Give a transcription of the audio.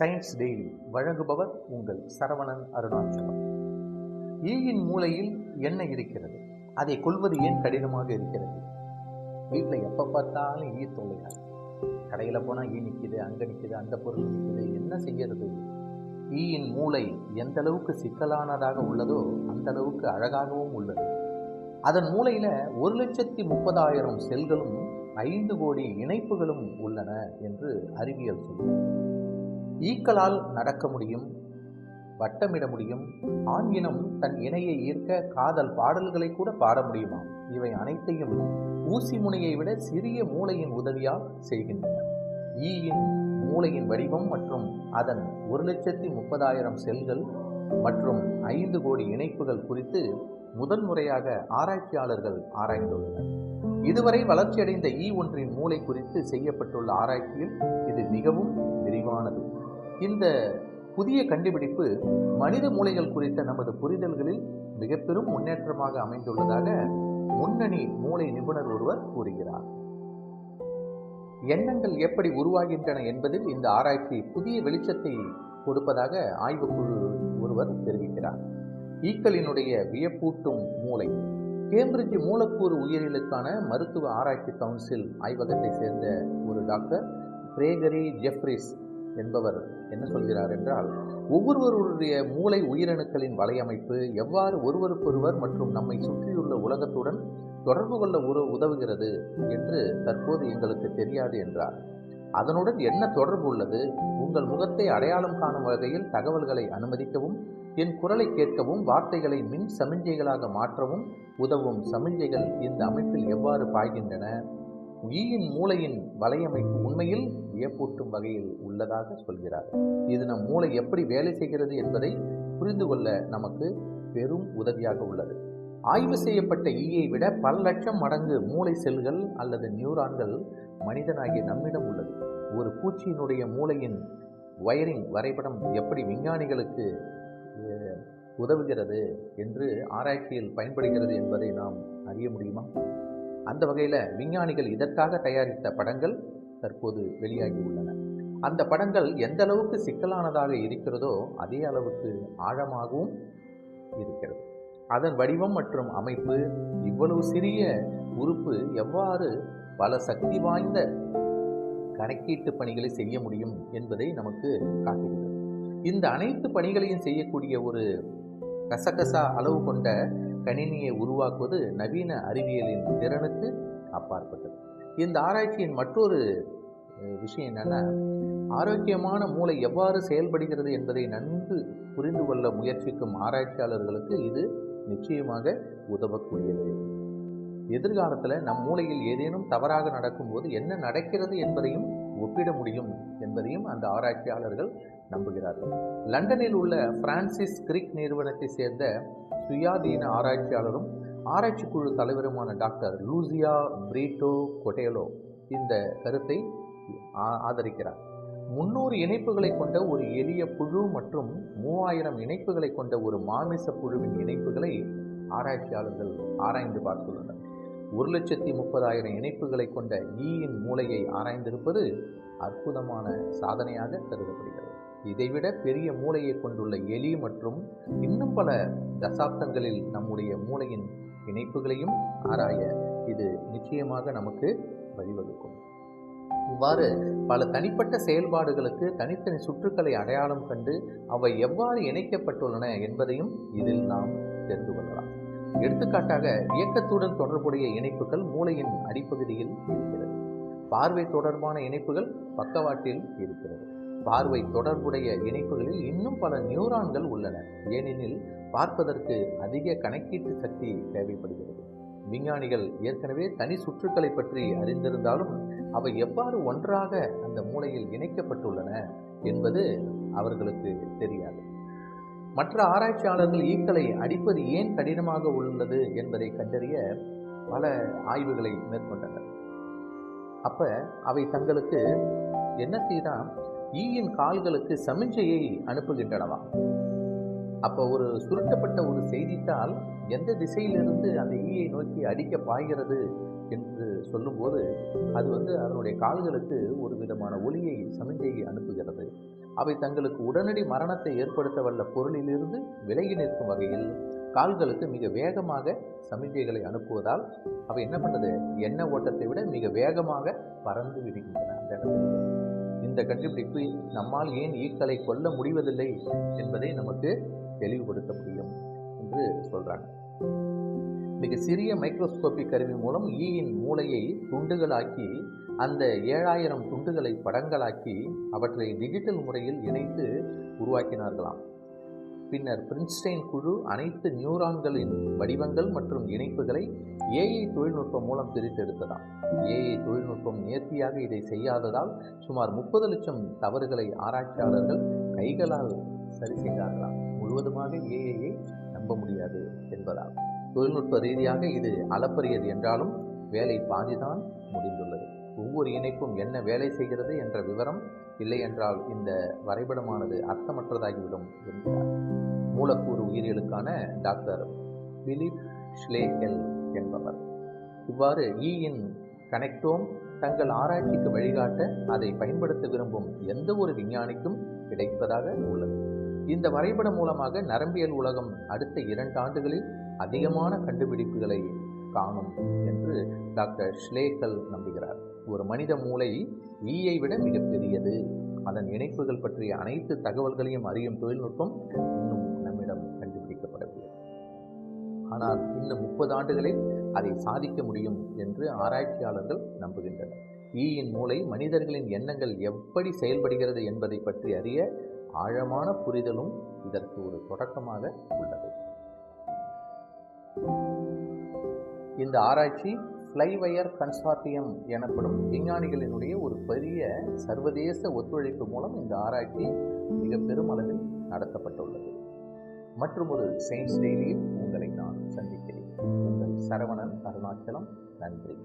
Science daily வழங்குபவர் உங்கள் சரவணன் அருணாச்சலம். ஈயின் மூளையில் என்ன இருக்கிறது. அதை கொள்வது ஏன் கடினமாக இருக்கிறது? வீட்டில் எப்போ பார்த்தாலும் ஈ தொல்லையா கடையில் போனால் ஈ நிற்கிது அங்கே நிற்கிது அந்த பொருள் நிற்கிது என்ன செய்யறது? ஈயின் மூளை எந்த அளவுக்கு சிக்கலானதாக உள்ளதோ அந்த அளவுக்கு அழகாகவும் உள்ளது. அதன் மூளையில் ஒரு லட்சத்தி முப்பதாயிரம் செல்களும் ஐந்து கோடி இணைப்புகளும் உள்ளன என்று அறிவியல் சொல்கிறது ஈக்களால் நடக்க முடியும் வட்டமிட முடியும். ஆண் இனம் தன் இணையை ஈர்க்க காதல் பாடல்களை கூட பாட முடியுமா இவை அனைத்தையும் ஊசி முனையை விட சிறிய மூளையின் உதவியால் செய்கின்றன. ஈயின் மூளையின் வடிவம் மற்றும் அதன் ஒரு லட்சத்தி முப்பதாயிரம் செல்கள் மற்றும் ஐந்து கோடி இணைப்புகள் குறித்து முதல் முறையாக ஆராய்ச்சியாளர்கள் ஆராய்ந்துள்ளனர். இதுவரை வளர்ச்சியடைந்த ஈ ஒன்றின் மூளை குறித்து செய்யப்பட்டுள்ள ஆராய்ச்சியில் இது மிகவும் விரிவானது. இந்த புதிய கண்டுபிடிப்பு மனித மூளைகள் குறித்த நமது புரிதல்களில் மிக பெரும் முன்னேற்றமாக அமைந்துள்ளதாக முன்னணி மூளை நிபுணர் ஒருவர் கூறுகிறார். எண்ணங்கள் எப்படி உருவாகின்றன என்பதில் இந்த ஆராய்ச்சி புதிய வெளிச்சத்தை கொடுப்பதாக ஆய்வுக்குழு ஒருவர் தெரிவிக்கிறார். ஈக்களினுடைய வியப்பூட்டும் மூளை. கேம்பிரிட்ஜ் மூலக்கூறு உயிரியலுக்கான மருத்துவ ஆராய்ச்சி கவுன்சில் ஆய்வகத்தை சேர்ந்த ஒரு டாக்டர் கிரேகரி ஜெஃப்ரிஸ் என்பவர் என்ன சொல்கிறார் என்றால் ஒவ்வொருவருடைய மூளை உயிரணுக்களின் வலையமைப்பு எவ்வாறு ஒருவருக்கொருவர் மற்றும் நம்மை சுற்றியுள்ள உலகத்துடன் தொடர்பு கொள்ள உரு உதவுகிறது என்று தற்போது எங்களுக்கு தெரியாது என்றார். அதனுடன் என்ன தொடர்பு உள்ளது? உங்கள் முகத்தை அடையாளம் காணும் வகையில் தகவல்களை அனுமதிக்கவும் என் குரலை கேட்கவும் வார்த்தைகளை மின் சமிஞ்சைகளாக மாற்றவும் உதவும் சமிஞ்சைகள் இந்த அமைப்பில் எவ்வாறு பாய்கின்றன? ஈயின் மூளையின் வலையமைப்பு உண்மையில் வியப்பூட்டும் வகையில் உள்ளதாக சொல்கிறார். இது நம் மூளை எப்படி வேலை செய்கிறது என்பதை புரிந்து கொள்ள நமக்கு பெரும் உதவியாக உள்ளது. ஆய்வு செய்யப்பட்ட ஈயை விட பல லட்சம் மடங்கு மூளை செல்கள் அல்லது நியூரான்கள் மனிதனாகிய நம்மிடம் உள்ளது. ஒரு பூச்சியினுடைய மூளையின் வயரிங் வரைபடம் எப்படி விஞ்ஞானிகளுக்கு உதவுகிறது என்று ஆராய்ச்சியில் பயன்படுகிறது என்பதை நாம் அறிய முடியுமா? அந்த வகையில் விஞ்ஞானிகள் இதற்காக தயாரித்த படங்கள் தற்போது வெளியாகி உள்ளன. அந்த படங்கள் எந்த அளவுக்கு சிக்கலானதாக இருக்கிறதோ அதே அளவுக்கு ஆழமாகவும் இருக்கிறது. அதன் வடிவம் மற்றும் அமைப்பு இவ்வளவு சிறிய உறுப்பு எவ்வாறு பல சக்தி வாய்ந்த கணக்கீட்டு பணிகளை செய்ய முடியும் என்பதை நமக்கு காட்டுகிறது. இந்த அனைத்து பணிகளையும் செய்யக்கூடிய ஒரு கசகசா அளவு கொண்ட கணினியை உருவாக்குவது நவீன அறிவியலின் திறனுக்கு அப்பாற்பட்டது. இந்த ஆராய்ச்சியின் மற்றொரு விஷயம் என்னன்னா ஆரோக்கியமான மூளை எவ்வாறு செயல்படுகிறது என்பதை நன்கு புரிந்து கொள்ள முயற்சிக்கும் ஆராய்ச்சியாளர்களுக்கு இது நிச்சயமாக உதவக்கூடியது. எதிர்காலத்தில் நம் மூளையில் ஏதேனும் தவறாக நடக்கும்போது என்ன நடக்கிறது என்பதையும் ஒப்பிட முடியும் என்பதையும் அந்த ஆராய்ச்சியாளர்கள் நம்புகிறார்கள். லண்டனில் உள்ள பிரான்சிஸ் கிரிக் நிறுவனத்தை சேர்ந்த சுயாதீன ஆராய்ச்சியாளரும் ஆராய்ச்சி குழு தலைவருமான டாக்டர் லூசியா பிரீட்டோ கொட்டேலோ இந்த கருத்தை ஆ- ஆதரிக்கிறார். முன்னூறு இணைப்புகளை கொண்ட ஒரு எளிய புழு மற்றும் மூவாயிரம் இணைப்புகளை கொண்ட ஒரு மாமிச புழுவின் இணைப்புகளை ஆராய்ச்சியாளர்கள் ஆராய்ந்து பார்த்துள்ளனர். ஒரு லட்சத்தி முப்பதாயிரம் இணைப்புகளை கொண்ட ஈயின் மூளையை ஆராய்ந்திருப்பது அற்புதமான சாதனையாக கருதப்படுகிறது. இதைவிட பெரிய மூளையை கொண்டுள்ள எலி மற்றும் இன்னும் பல தசாப்தங்களில் நம்முடைய மூளையின் இணைப்புகளையும் ஆராய இது நிச்சயமாக நமக்கு வழிவகுக்கும். இவ்வாறு பல தனிப்பட்ட செயல்பாடுகளுக்கு தனித்தனி சுற்றுக்களை அடையாளம் கண்டு அவை எவ்வாறு இணைக்கப்பட்டுள்ளன என்பதையும் இதில் நாம் தெரிந்து கொள்ளலாம். எடுத்துக்காட்டாக இயக்கத்துடன் தொடர்புடைய இணைப்புகள் மூளையின் அடிப்பகுதியில் இருக்கிறது. பார்வை தொடர்பான இணைப்புகள் பக்கவாட்டில் இருக்கிறது. பார்வை தொடர்புடைய இணைப்புகளில் இன்னும் பல நியூரான்கள் உள்ளன. ஏனெனில் பார்ப்பதற்கு அதிக கணக்கீட்டு சக்தி தேவைப்படுகிறது. விஞ்ஞானிகள் ஏற்கனவே தனி சுற்றுக்களை பற்றி அறிந்திருந்தாலும் அவை எவ்வாறு ஒன்றாக அந்த மூளையில் இணைக்கப்பட்டுள்ளன என்பது அவர்களுக்கு தெரியாது. மற்ற ஆராய்ச்சியாளர்கள் ஈக்களை அடிப்பது ஏன் கடினமாக உள்ளது என்பதை கண்டறிய பல ஆய்வுகளை மேற்கொண்டனர். அப்ப அவை தங்களுக்கு என்ன செய்தான் ஈயின் கால்களுக்கு சமிஞ்சையை அனுப்புகின்றனவா? அப்போ ஒரு சுருட்டப்பட்ட ஒரு செய்தித்தாள் எந்த திசையிலிருந்து அந்த ஈயை நோக்கி அடிக்க பாய்கிறது என்று சொல்லும்போது அது வந்து அதனுடைய கால்களுக்கு ஒரு விதமான ஒளியை சமிஞ்சையை அனுப்புகிறது. அவை தங்களுக்கு உடனடி மரணத்தை ஏற்படுத்த வல்ல பொருளிலிருந்து விலகி நிற்கும் வகையில் கால்களுக்கு மிக வேகமாக சமிஞ்சைகளை அனுப்புவதால் அவை என்ன பண்ணுது? எண்ணெய் ஓட்டத்தை விட மிக வேகமாக பறந்து விடுகின்றன. அந்த இடத்துல. இந்த கண்டுபிடிப்பு நம்மால் ஏன் ஈக்களை கொல்ல முடிவதில்லை என்பதை நமக்கு தெளிவுபடுத்த முடியும் என்று சொல்றாங்க. மிக சிறிய மைக்ரோஸ்கோபிக் கருவி மூலம் e ஈயின் மூளையை துண்டுகளாக்கி அந்த ஏழாயிரம் துண்டுகளை படங்களாக்கி அவற்றை டிஜிட்டல் முறையில் இணைத்து உருவாக்கினார்களாம். பின்னர் பிரின்ஸ்டைன் குழு அனைத்து நியூரான்களின் வடிவங்கள் மற்றும் இணைப்புகளை ஏஐ தொழில்நுட்பம் மூலம் பிரித்தெடுத்ததாம். ஏஐ தொழில்நுட்பம் நேர்த்தியாக இதை செய்யாததால் சுமார் முப்பது லட்சம் தவறுகளை ஆராய்ச்சியாளர்கள் கைகளால் சரி செய்தார்களாம். முழுவதுமாக ஏஐயை நம்ப முடியாது என்பதால். தொழில்நுட்ப ரீதியாக இது அளப்பரியது என்றாலும் வேலை பாதிதான் முடிந்துள்ளது. ஒவ்வொரு இணைப்பும் என்ன வேலை செய்கிறது என்ற விவரம் இல்லையென்றால் இந்த வரைபடமானது அர்த்தமற்றதாகிவிடும் என்கிறார். மூலக்கூறு உயிரியலுக்கான டாக்டர் பிலிப் ஷ்லேகெல் என்பவர். இவ்வாறு e ஈயின் கனெக்டோம் தங்கள் ஆராய்ச்சிக்கு வழிகாட்ட அதை பயன்படுத்த விரும்பும் எந்த ஒரு விஞ்ஞானிக்கும் கிடைப்பதாக உள்ளது. இந்த வரைபடம் மூலமாக நரம்பியல் உலகம் அடுத்த இரண்டு ஆண்டுகளில் அதிகமான கண்டுபிடிப்புகளை காணும் என்று டாக்டர் ஷ்லேக்கல் நம்புகிறார். ஒரு மனித மூளை e ஈயை விட மிகப்பெரியது அதன் இணைப்புகள் பற்றிய அனைத்து தகவல்களையும் அறியும் தொழில்நுட்பம் இன்னும் நம்மிடம் கண்டுபிடிக்கப்படவில்லை. ஆனால் இன்னும் முப்பது ஆண்டுகளில் அதை சாதிக்க முடியும் என்று ஆராய்ச்சியாளர்கள் நம்புகின்றனர். ஈயின் மூளை மனிதர்களின் எண்ணங்கள் எப்படி செயல்படுகிறது என்பதை பற்றி அறிய ஆழமான புரிதலும் இதற்கு ஒரு தொடக்கமாக உள்ளது. இந்த ஆராய்ச்சி ஃப்ளைவயர் கன்சார்டியம் எனப்படும் விஞ்ஞானிகளினுடைய ஒரு பெரிய சர்வதேச ஒத்துழைப்பு மூலம் இந்த ஆராய்ச்சி மிக பெரும் அளவில் நடத்தப்பட்டுள்ளது. மற்றும் ஒரு சயின்ஸ் டெய்லியில் உங்களை நான் சந்திக்கிறேன். உங்கள் சரவணன் அருணாச்சலம் நன்றி.